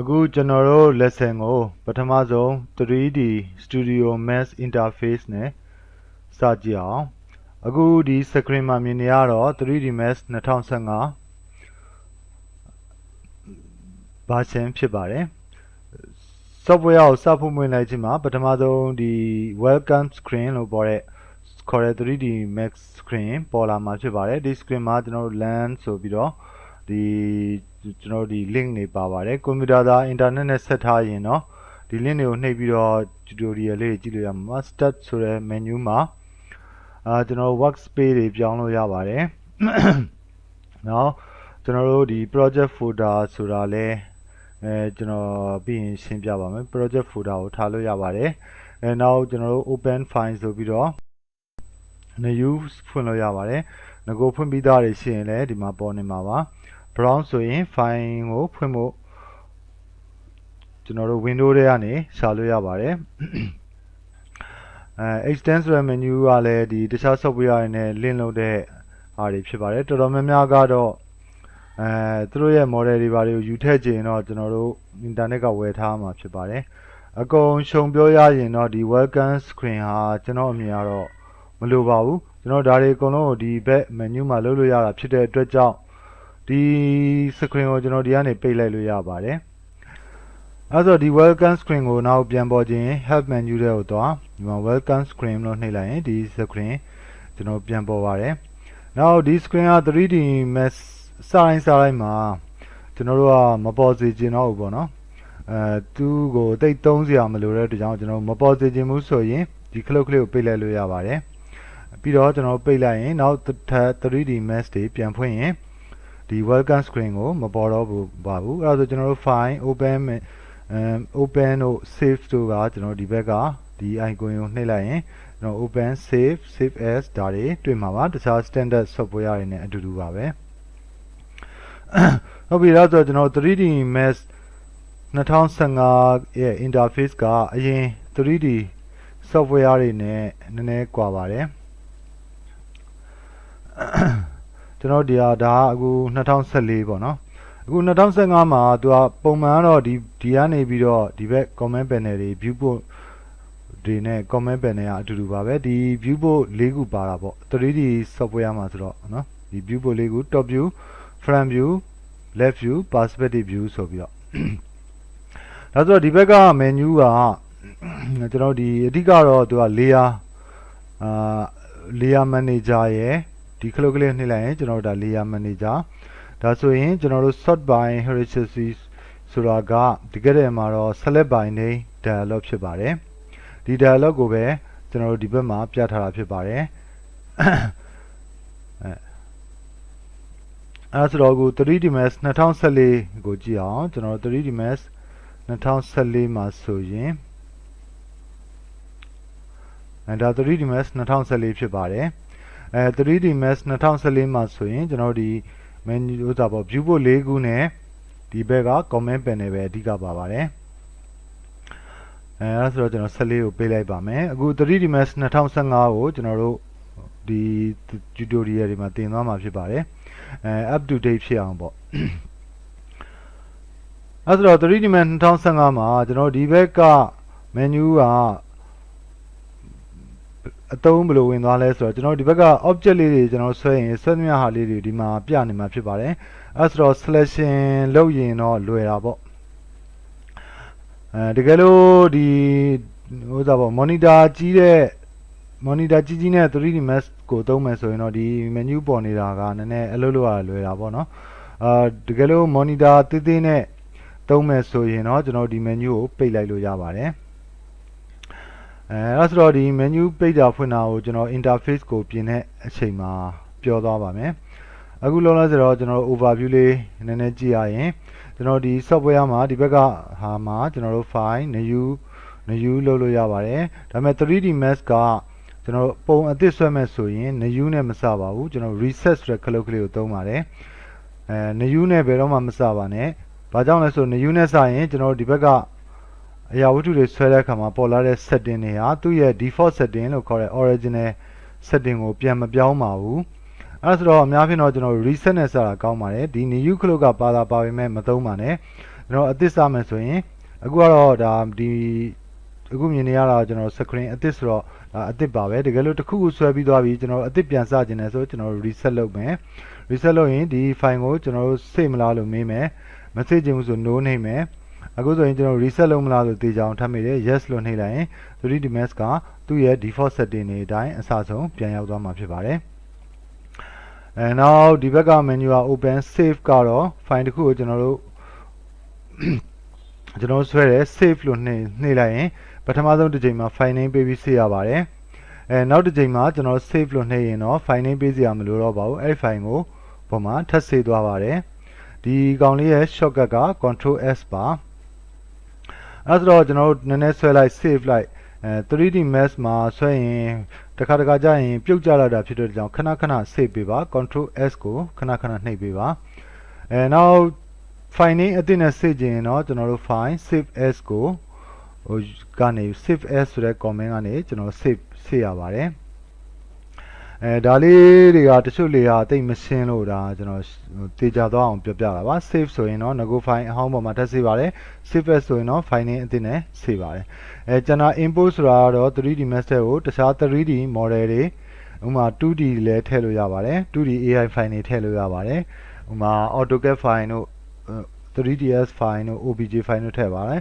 အခုကျွန်တော်တို့ lesson ကို ပထမဆုံး 3D Studio Max interface နဲ့စကြည့်အောင်အခုဒီ screen မှာမြင်နေရတော့ 3D Max 2015 version ဖြစ်ပါတယ် software ကိုစဖို့မွေးလိုက်ခြင်းမှာပထမဆုံးဒီ welcome screen လို့ပေါ်တဲ့ခေါ်တဲ့ 3D Max screen ပေါ်လာမှာဖြစ်ပါတယ်ဒီ screen မှာကျွန်တော်တို့ LAN ဆိုပြီးတော့ဒီ ကျွန်တော်ဒီ link တွေပါပါတယ်ကွန်ပျူတာသား internet နဲ့ဆက်ထားရင်တော့ဒီ link တွေကိုနှိပ်ပြီးတော့ tutorial လေးကြည့်လို့ရမှာ step ဆိုတဲ့ menu မှာအာကျွန်တော် workspace တွေပြောင်းလို့ရပါတယ်နော်ကျွန်တော်တို့ဒီ project folder ဆိုတာလဲအဲကျွန်တော်ပြီးရင်ရှင်းပြပါမယ် project folder ကိုထားလို့ရပါတယ်အဲနောက်ကျွန်တော်တို့ open file ဆိုပြီးတော့ new ဖွင့်လို့ရပါတယ်ငကိုဖွင့်ပြီးသားတွေရှိရင်လည်းဒီမှာပေါ်နေမှာပါ browse ဆိုရင် file ကိုဖွင့်ဖို့ကျွန်တော်တို့ window ထဲကနေရှာလို့ရပါတယ်အဲ extend ဆိုတဲ့ menu ကလည်းဒီတခြား software တွေနဲ့ link လုပ်တဲ့ဟာတွေဖြစ်ပါတယ်တော်တော်များများကတော့အဲသူတို့ရဲ့ model တွေဘာတွေကိုယူထည့်ခြင်းတော့ကျွန်တော်တို့ internet ကဝယ်ထားမှာဖြစ်ပါတယ်အကုန်ရှုံပြောရရင်တော့ဒီ welcome screen ဟာကျွန်တော်အမြင်ကတော့မလိုပါဘူးကျွန်တော်ဒါတွေအကုန်လုံးကိုဒီဘက် menu မှာလုပ်လို့ရတာဖြစ်တဲ့အတွက်ကြောင့် ဒီ screen ကိုကျွန်တော်ဒီကနေပိတ်လိုက်လို့ရပါတယ်အဲဆိုဒီ welcome screen ကိုနောက်ပြန်ပေါ်ခြင်း help menu ထဲကိုသွားဒီမှာ welcome screen လို့နှိပ်လိုက်ရင်ဒီ screen ကျွန်တော်ပြန်ပေါ်ပါတယ်နောက်ဒီ screen က 3D max စတိုင်းစတိုင်းမှာကျွန်တော်တို့ကမပေါ်စေချင်တော့ဘူးပေါ့နော်အဲသူ့ကိုတိတ်သုံးစရာမလိုတဲ့အတွက်ကြောင့်ကျွန်တော်မပေါ်စေချင်ဘူးဆိုရင်ဒီ clock ကလေးကိုပိတ်လိုက်လို့ရပါတယ်ပြီးတော့ကျွန်တော်ပိတ်လိုက်ရင်နောက်ထပ် 3D max တွေပြန်ဖွင့်ရင် ဒီ welcome screen ကိုမပေါ်တော့ဘူးပါဘူးအဲဒါဆိုကျွန်တော်တို့ file open အဲ open တို့ save တို့ကကျွန်တော်ဒီဘက်ကဒီ icon ကိုနှိပ်လိုက်ရင်ကျွန်တော် open save save as ဒါတွေတွေ့မှာပါတခြား standard software တွေနဲ့အတူတူပါပဲဟုတ်ပြီဒါဆိုကျွန်တော် 3D Max 2015ရဲ့ interface ကအရင် 3D software တွေနဲ့နည်းနည်းကွာပါတယ် ကျွန်တော်ဒီဟာဒါကအခု2014ပေါ့နော်အခု2015မှာသူကပုံမှန်ကတော့ဒီဒီကနေပြီးတော့ဒီဘက် comment panel တွေ viewport တွေနဲ့ comment panel ကအတူတူပါပဲဒီ viewport ၄ခုပါတာပေါ့ 3D software မှာဆိုတော့နော်ဒီ viewport ၄ခု top view front view left view perspective view ဆိုပြီးတော့ဒါဆိုတော့ဒီဘက်က menu ကကျွန်တော်ဒီအဓိကတော့သူက layer အာ layer manager ရယ် ဒီခလုတ်ကလေးနှိပ်လိုက်ရင်ကျွန်တော်တို့ဒါ layer manager ဒါဆိုရင်ကျွန်တော်တို့ sort by hierarchy ဆိုတာကဒီကတဲ့မှာတော့ select by name dialog ဖြစ်ပါတယ်ဒီ dialog ကိုပဲကျွန်တော်တို့ဒီဘက်မှာပြထားတာဖြစ်ပါတယ်အဲအဲဆိုတော့အခု 3D Max 2014ကိုကြည့်အောင်ကျွန်တော်တို့ 3D Max 2014မှာဆိုရင်အဲဒါ 3D Max 2014ဖြစ်ပါတယ် အဲ 3D Max 2014မှာဆိုရင်ကျွန်တော်တို့ဒီ menu ဥစားပေါ့ viewport ၄ခုနဲ့ဒီဘက်က comment panel ပဲအဓိကပါပါတယ်အဲအဲဆိုတော့ကျွန်တော်14ကိုပေးလိုက်ပါမယ်အခု 3D Max 2015ကိုကျွန်တော်တို့ဒီ tutorial တွေမှာသင်သွားမှာဖြစ်ပါတယ်အဲ up to date ဖြစ်အောင်ပေါ့အဲဆိုတော့ 3D Max 2015မှာကျွန်တော်ဒီဘက်က menu က အသုံးဘယ်လိုဝင်သွားလဲဆိုတော့ကျွန်တော်ဒီဘက်က object လေးတွေကျွန်တော်ဆွဲရင်ဆွဲသမျှဟာလေးတွေဒီမှာပြနေမှာဖြစ်ပါတယ်အဲဆိုတော့ selection လုပ်ရင်တော့လွယ်တာပေါ့အဲတကယ်လို့ဒီဟိုစားပေါ့ monitor ကြီးတဲ့ monitor ကြီးကြီးနဲ့ 3D Max ကိုသုံးမယ်ဆိုရင်တော့ဒီ menu ပေါ်နေတာကနည်းနည်းအလုပ်လုပ်ရလွယ်တာပေါ့နော်အာတကယ်လို့ monitor သေးသေးနဲ့သုံးမယ်ဆိုရင်တော့ကျွန်တော်ဒီ menu ကိုပိတ်လိုက်လို့ရပါတယ် အဲအဲ့ဆိုတော့ဒီ menu ပိတ်တာဖွင့်တာကိုကျွန်တော် interface ကိုပြင်တဲ့အချိန်မှာပြောသွားပါမယ်အခုလုံးလဲဆိုတော့ကျွန်တော် overview လေးနည်းနည်းကြည့်ရရင်ကျွန်တော်ဒီ software မှာဒီဘက်ကဟာမှာကျွန်တော်တို့ file new new လုပ်လို့ရပါတယ်ဒါပေမဲ့ 3D Max ကကျွန်တော်ပုံအသစ်ဆွဲမဲ့ဆိုရင် new နဲ့မစပါဘူးကျွန်တော် reset ဆိုတဲ့ခလုတ်ကလေးကိုသုံးပါတယ်အဲ new နဲ့ဘယ်တော့မှမစပါနဲ့ဘာကြောင့်လဲဆို new နဲ့စရင်ကျွန်တော်ဒီဘက်က အရာဝတ္ထုတွေဆွဲတဲ့အခါမှာပေါ်လာတဲ့ setting တွေဟာသူ့ရဲ့ default setting လို့ခေါ်တဲ့ original setting ကိုပြန်မပြောင်းပါဘူးအဲဒါဆိုတော့အများဖြင့်တော့ကျွန်တော် reset နဲ့စတာကောင်းပါတယ်ဒီ new clock ကပါတာပါပေမဲ့မသုံးပါနဲ့ကျွန်တော်အသစ်စမယ်ဆိုရင်အခုကတော့ဒါဒီအခုမြင်နေရတာကျွန်တော် screen အသစ်ဆိုတော့ဒါအသစ်ပါပဲတကယ်လို့တစ်ခုခုဆွဲပြီးသွားပြီကျွန်တော်အသစ်ပြန်စခြင်းလဲဆိုကျွန်တော် reset လုပ်မယ် reset လုပ်ရင်ဒီ file ကိုကျွန်တော်တို့ save မလားလို့မေးမယ်မ save ခြင်းဘူးဆို no နှိပ်မယ် အခုဆိုရင်ကျွန်တော် reset လုပ်မလားဆိုတေချာအောင်ထပ်မိတယ် yes လို့နှိပ်လိုက်ရင် 3d mask ကသူ့ရဲ့ default setting တွေအတိုင်းအစဆုံးပြန်ရောက်သွားမှာဖြစ်ပါတယ်အဲနောက်ဒီဘက်က menu က open save ကတော့ file တစ်ခုကိုကျွန်တော်တို့ကျွန်တော်ဆွဲတယ် save လို့နှိပ်နှိပ်လိုက်ရင်ပထမဆုံးတစ်ချိန်မှာ file name ပေးပြီး save ရပါတယ်အဲနောက်တစ်ချိန်မှာကျွန်တော် save လို့နှိပ်ရင်တော့ file name ပေးစရာမလိုတော့ပါဘူးအဲ့ဒီ file ကိုပုံမှာထပ် save သွားပါတယ်ဒီကောင်လေးရဲ့ shortcut က control s ပါ အဲဆိုတော့ကျွန်တော်တို့နည်းနည်းဆွဲလိုက် save လိုက်အဲ 3D mask မှာဆွဲရင်တခါတခါကျရင်ပြုတ်ကျလာတာဖြစ်တဲ့ကြောင့်ခဏခဏ save ပေးပါ control s ကိုခဏခဏနှိပ်ပေးပါအဲနောက် file name အသစ်နဲ့ save ခြင်းရင်တော့ကျွန်တော်တို့ file save as ကိုဟိုကနေ save as ဆိုတဲ့ comment ကနေကျွန်တော် save ဆေးရပါတယ် အဲဒါလေးတွေကတချို့လေဟာတိတ်မရှင်းလို့ဒါကျွန်တော်တေချာသွားအောင်ပြောပြတာပါ save ဆိုရင်တော့ nego file အဟောင်းပေါ်မှာထပ်ဆေးပါတယ် save as ဆိုရင်တော့ file name အသစ်နဲ့ဆေးပါတယ်အဲကျွန်တော် import ဆိုတာကတော့ 3D master ကိုတခြား 3D model တွေဥပမာ 2D လည်းထည့်လို့ရပါတယ် 2D AI file တွေထည့်လို့ရပါတယ်ဥပမာ AutoCAD file တို့ 3ds file တို့ obj file တို့ထည့်ပါတယ်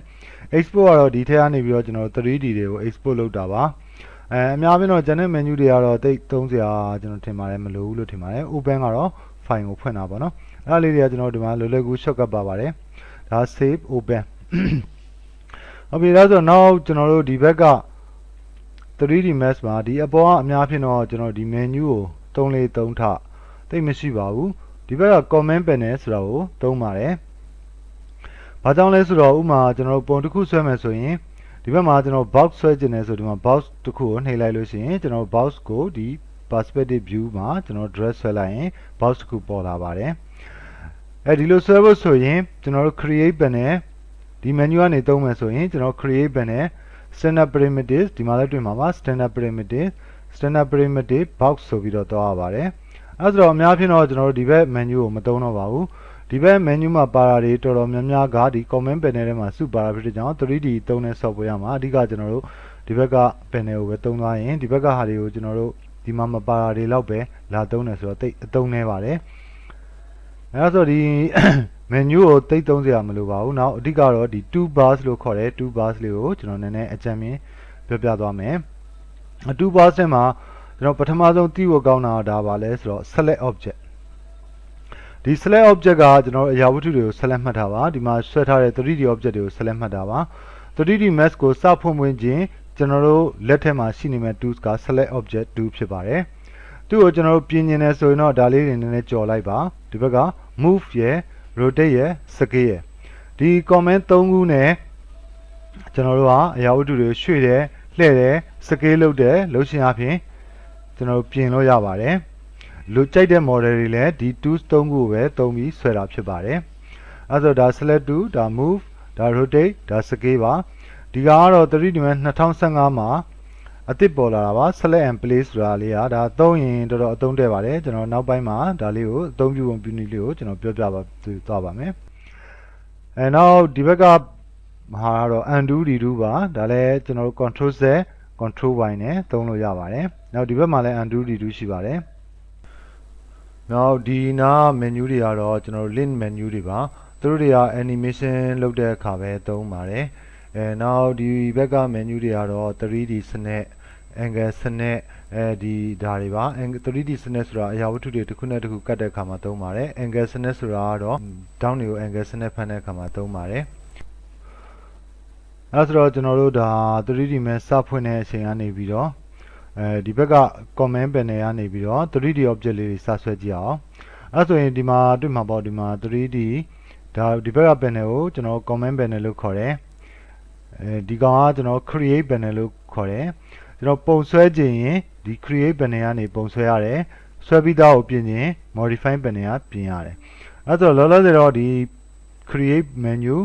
export ကတော့ဒီထဲကနေပြီးတော့ကျွန်တော် 3D တွေကို export လုပ်တာပါ အဲအများအားဖြင့်တော့ channel menu တွေကတော့တိတ်သုံးစရာကျွန်တော်ထင်ပါတယ်မလိုဘူးလို့ထင်ပါတယ် open ကတော့ file ကိုဖွင့်တာပေါ့နော်အဲ့ဒါလေးတွေကကျွန်တော်ဒီမှာလွယ်လွယ်ကူ shortcut ပါပါတယ်ဒါ save open ဟုတ်ပြီဒါဆိုနောက်ကျွန်တော်တို့ဒီဘက်က 3D mask မှာဒီအပေါ်ကအများဖြင့်တော့ကျွန်တော်ဒီ menu ကို3လေး3ထတိတ်မရှိပါဘူးဒီဘက်က comment panel ဆိုတာကိုသုံးပါတယ်။ဘာကြောင့်လဲဆိုတော့ဥမာကျွန်တော်တို့ပုံတစ်ခုဆွဲမယ်ဆိုရင် ဒီဘက်မှာကျွန်တော် box ဆွဲကျင်တယ်ဆိုဒီမှာ box တစ်ခုကိုနှိပ်လိုက်လို့ရှိရင်ကျွန်တော် box ကိုဒီ perspective view မှာကျွန်တော် dress ဆွဲလိုက်ရင် box တစ်ခုပေါ်လာပါတယ်။အဲဒီလိုဆွဲဖို့ဆိုရင်ကျွန်တော်တို့ create panel ဒီ menu ကနေသုံးမယ်ဆိုရင်ကျွန်တော် create panel standard parameters ဒီမှာလည်းတွေ့မှာပါ standard parameters standard parameter box ဆိုပြီးတော့သွားရပါတယ်။အဲဆိုတော့အများဖြင့်တော့ကျွန်တော်တို့ဒီဘက် menu ကိုမသုံးတော့ပါဘူး ဒီဘက် menu မှာပါတာတွေတော်တော်များများကဒီ comment panel ထဲမှာစုပါတာဖြစ်တဲ့ကြောင့် 3D သုံးတဲ့ software မှာအဓိကကျွန်တော်တို့ဒီဘက်က panel ကိုပဲသုံးသွားရင်ဒီဘက်ကဟာတွေကိုကျွန်တော်တို့ဒီမှာမပါတာတွေလောက်ပဲလာသုံးတယ်ဆိုတော့တိတ်အသုံးနေပါတယ်အဲဒါဆိုဒီ menu ကိုတိတ်သုံးစရာမလိုပါဘူးနောက်အဓိကတော့ဒီ2 bars လို့ခေါ်တဲ့2 bars လေးကိုကျွန်တော်နည်းနည်းအကြံမြင်ပြောပြသွားမယ်2 bars ထဲမှာကျွန်တော်ပထမဆုံးသိဖို့ကောင်းတာဒါပါလဲဆိုတော့ select object ဒီ select object ကကျွန်တော်တို့အရာဝတ္ထုတွေကို select မှတ်တာပါဒီမှာဆွဲထားတဲ့ 3D object တွေကို select မှတ်တာပါ 3D mask ကိုစဖွင့်ဖွင့်ခြင်းကျွန်တော်တို့လက်ထက်မှာရှိနေမဲ့ tools က select object 2ဖြစ်ပါတယ်သူ့ကိုကျွန်တော်တို့ပြင်ကျင်နေဆိုရင်တော့ဒါလေးတွေနည်းနည်းကြော်လိုက်ပါဒီဘက်က move ရယ် rotate ရယ် scale ရယ်ဒီ comment 3ခုနဲ့ကျွန်တော်တို့ကအရာဝတ္ထုတွေရွှေ့တယ်လှည့်တယ် scale လုပ်တယ်လုပ်ရှင်အပြင်ကျွန်တော်တို့ပြင်လို့ရပါတယ် လူကြိုက်တဲ့ model တွေလည်းဒီ tools 3ခုကိုပဲသုံးပြီးဆွဲတာဖြစ်ပါတယ်အဲဆိုဒါ select to ဒါ move ဒါ rotate ဒါ scale ပါဒီကကတော့ 3D Max 2015မှာအသစ်ပေါ်လာတာပါ select and place ဆိုတာလေးကဒါသုံးရင်တော်တော်အသုံးတဲ့ပါတယ်ကျွန်တော်နောက်ပိုင်းမှာဒါလေးကိုအသုံးပြုပုံပြုနည်းလေးကိုကျွန်တော်ပြောပြပါသွားပါမယ်အဲနောက်ဒီဘက်ကဟာကတော့ undo redo ပါဒါလည်းကျွန်တော်တို့ control z control y နဲ့သုံးလို့ရပါတယ်နောက်ဒီဘက်မှာလည်း undo redo ရှိပါတယ် နောက်ဒီနာ menu တွေကတော့ကျွန်တော်တို့ link menu တွေပါသူတို့တွေက animation လုပ်တဲ့အခါပဲသုံးပါတယ်အဲနောက်ဒီဘက်က menu တွေကတော့ 3D စနစ် angle စနစ်အဲဒီဒါတွေပါ angle 3D စနစ်ဆိုတာအရာဝတ္ထုတွေတစ်ခုနဲ့တစ်ခုကတ်တဲ့အခါမှာသုံးပါတယ် angle စနစ်ဆိုတာကတော့ down တွေကို angle စနစ်ဖန်တဲ့အခါမှာသုံးပါတယ်အဲဆိုတော့ကျွန်တော်တို့ဒါ 3D မှာစဖွင့်တဲ့အချိန်ကနေပြီးတော့ အဲဒီဘက်က comment panel ကနေပြီးတော့ 3D object လေးတွေစဆွဲကြည့်အောင်အဲဆိုရင်ဒီမှာတွေ့မှာပေါ့ဒီမှာ 3D ဒါဒီဘက်က panel ကိုကျွန်တော် comment panel လို့ခေါ်တယ်အဲဒီကောင်ကကျွန်တော် create panel လို့ခေါ်တယ်ကျွန်တော်ပုံဆွဲခြင်းရင်ဒီ create panel ကနေပုံဆွဲရတယ်ဆွဲပြီးသားကိုပြင်ရင် modify panel ကပြင်ရတယ်အဲဆိုတော့လောလောဆယ်တော့ဒီ create menu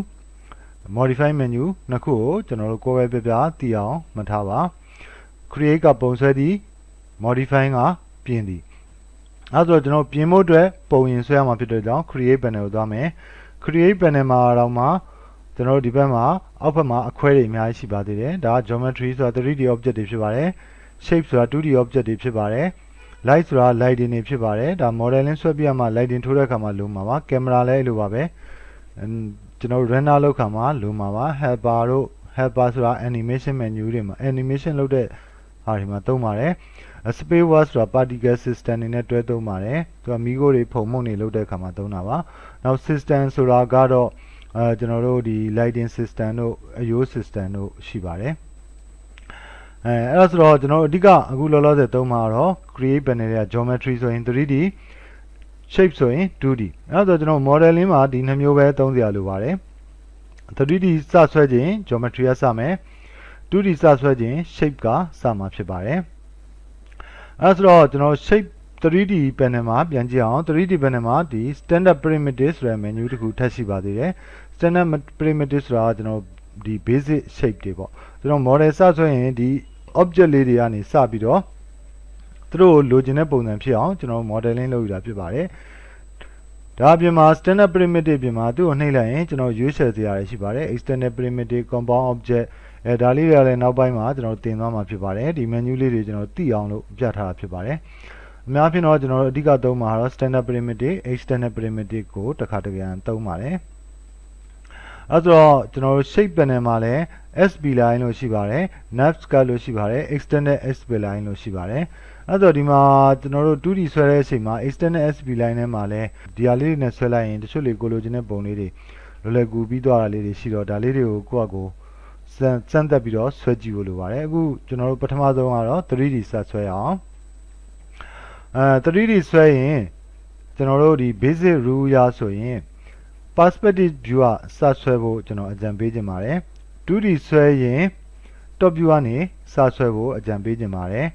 modify menu နှစ်ခုကိုကျွန်တော်တို့ကိုယ်ပဲပြပြသိအောင်မှတ်ထားပါ create ကပုံဆွဲသည် modify ကပြင်သည်အဲဆိုတော့ကျွန်တော်ပြင်ဖို့အတွက်ပုံရင်ဆွဲရမှာဖြစ်တဲ့ကြောင့် create panel ကိုသွားမယ် create panel မှာတော့မှကျွန်တော်တို့ဒီဘက်မှာအောက်ဘက်မှာအခွဲတွေအများကြီးရှိပါသေးတယ်ဒါက geometry ဆိုတာ 3D object တွေဖြစ်ပါတယ် shape ဆိုတာ 2D object တွေဖြစ်ပါတယ် light ဆိုတာ lighting တွေဖြစ်ပါတယ်ဒါ modeling ဆွဲပြရမှာ lighting ထိုးတဲ့အခါမှာလိုမှာပါ camera လည်းလိုပါပဲအမ်ကျွန်တော်တို့ render လုပ်ခါမှာလိုမှာပါ helper တို့ helper ဆိုတာ animation menu တွေမှာ animation လုပ်တဲ့ ဟာတွေမှာသုံးပါတယ်အ space was ဆိုတာ particle system တွေနဲ့တွဲသုံးပါတယ်သူကမီးခိုးတွေဖုံမှုန့်တွေလုပ်တဲ့အခါမှာသုံးတာပါနောက် system ဆိုတာကတော့အဲကျွန်တော်တို့ဒီ lighting system တို့အယိုး system တို့ရှိပါတယ်အဲအဲ့ဒါဆိုတော့ကျွန်တော်တို့အဓိကအခုလောလောဆယ်သုံးမှာတော့ create panel တွေက geometry ဆိုရင် 3D shape ဆိုရင် 2D အဲ့ဒါဆိုကျွန်တော် modeling မှာဒီနှစ်မျိုးပဲသုံးစရာလိုပါတယ် 3D စဆွဲခြင်း geometry ကစမယ် 2D စဆွဲခြင်း shape ကစမှာဖြစ်ပါတယ်အဲဆိုတော့ကျွန်တော် shape 3D panel မှာပြန်ကြည့်အောင် 3D panel မှာဒီ standard primitive ဆိုတဲ့ menu တစ်ခုထပ်ရှိပါသေးတယ် standard primitive ဆိုတာကကျွန်တော်ဒီ basic shape တွေပေါ့ကျွန်တော် model စဆွဲရင်ဒီ object လေးတွေကနေစပြီးတော့သူတို့ကိုလိုချင်တဲ့ပုံစံဖြစ်အောင်ကျွန်တော် modeling လုပ်ယူတာဖြစ်ပါတယ်ဒါအပြင်မှာ standard primitive ပြင်မှာသူ့ကိုနှိပ်လိုက်ရင်ကျွန်တော်ရွေးချယ်စရာတွေရှိပါတယ် extended primitive compound object အဲဒါလေးတွေကလည်းနောက်ပိုင်းမှာကျွန်တော်တင်သွားမှာဖြစ်ပါတယ်ဒီ menu လေးတွေကျွန်တော်သိအောင်လို့ပြထားတာဖြစ်ပါတယ်အများဖြင့်တော့ကျွန်တော်တို့အဓိကသုံးမှာတော့ standard primitive extended primitive ကိုတစ်ခါတကယ်သုံးပါတယ်အဲဆိုတော့ကျွန်တော်တို့ shape panel မှာလည်း SB line လို့ရှိပါတယ် nav cut လို့ရှိပါတယ် extended SB line လို့ရှိပါတယ်အဲ့တော့ဒီမှာကျွန်တော်တို့ 2D ဆွဲတဲ့အချိန်မှာ extended SB line ထဲမှာလည်းဒီဟာလေးတွေနဲ့ဆွဲလိုက်ရင်တချို့လေကိုလိုချင်တဲ့ပုံလေးတွေလွယ်လွယ်ကူပြီးသွားတာလေးတွေရှိတော့ဒါလေးတွေကိုကိုယ့်အကို စမ်းစမ်းသက်ပြီးတော့ဆွဲကြည့်ဖို့လိုပါတယ်အခုကျွန်တော်တို့ပထမဆုံးကတော့ 3D စဆွဲအောင်အဲ 3D ဆွဲရင်ကျွန်တော်တို့ဒီ basic rule ရဆိုရင် perspective view ကစဆွဲဖို့ကျွန်တော်အကြံပေးခြင်းပါတယ် 2D ဆွဲရင် top view ကနေစဆွဲဖို့အကြံပေးခြင်းပါတယ်